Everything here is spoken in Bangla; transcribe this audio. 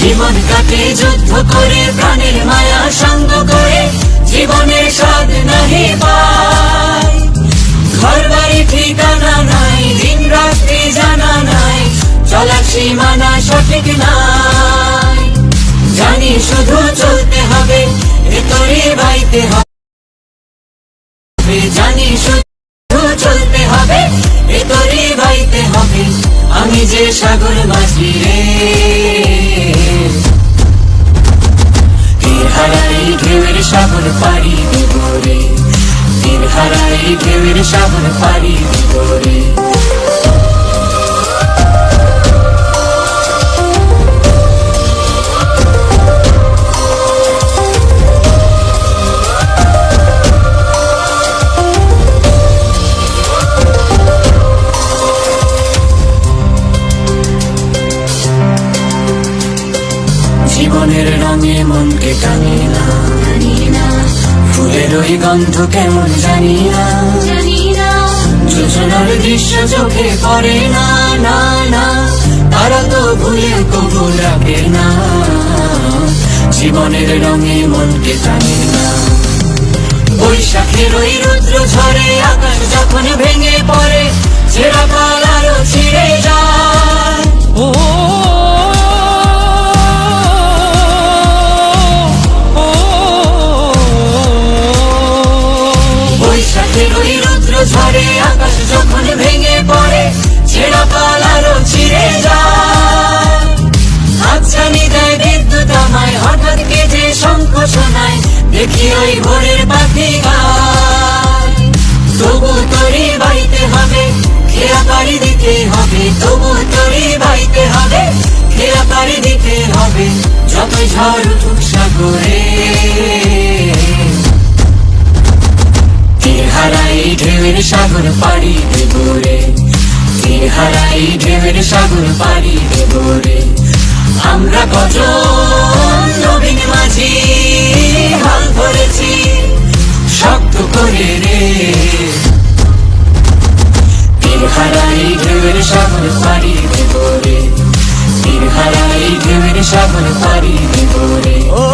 জীবন কাটে যুদ্ধ করে, প্রাণের মায়া সঙ্গ করে, জীবনের স্বাদ নাহি পায়। ঘর বাড়ি ঠিকানা নাই, দিন রাত্রি জানা নাই, চলার সীমানা সঠিক নাই। জানি শুধু চলতে হবে, ভেতরে বাইতে হবে। জানি শুধু চলতে হবে, ভেতরে বাইতে হবে। আমি যে সাগর মাঝি রে। ঢেউয়ের সাগর পারি দেব রে। তীর হারাই ঢেউয়ের সাগর পারি দেব টানে না ফুলের ওই গন্ধ কেমন জানি না যোজনার দৃশ্য চোখে পড়ে না না না। তারা তো ভুলে কবু রাখে না। জীবনের রঙে মনকে টানে না। বৈশাখের ওই রুদ্র ঝরে আকাশ যখন ভেঙে পড়ে ওই রুদ্র ঝরে, আকাশ যখন ভেঙে পড়ে, ছেঁড়া যায়। দেয় বিদ্যুৎ আমায়, হঠাৎ শঙ্খ শোনায়, দেখি ওই ভোরের পাখি তবু তরি হবে, খেয়া পাড়ি দিতে হবে, তবু তরি বাইতে হবে, খেয়া পাড়ি দিতে হবে ঝড় উঠুক সাগরে। সাগর পাড়ি দেব রে। হারাই ঢেউয়ের সাগর পাড়ি দেব রে। আমরা কজন নবীন মাঝি, হাল ধরেছি শক্ত করে রে। তীর হারাই ঢেউয়ের সাগর পাড়ি দেব রে। হারাই ঢেউয়ের সাগর পাড়ি দেব ও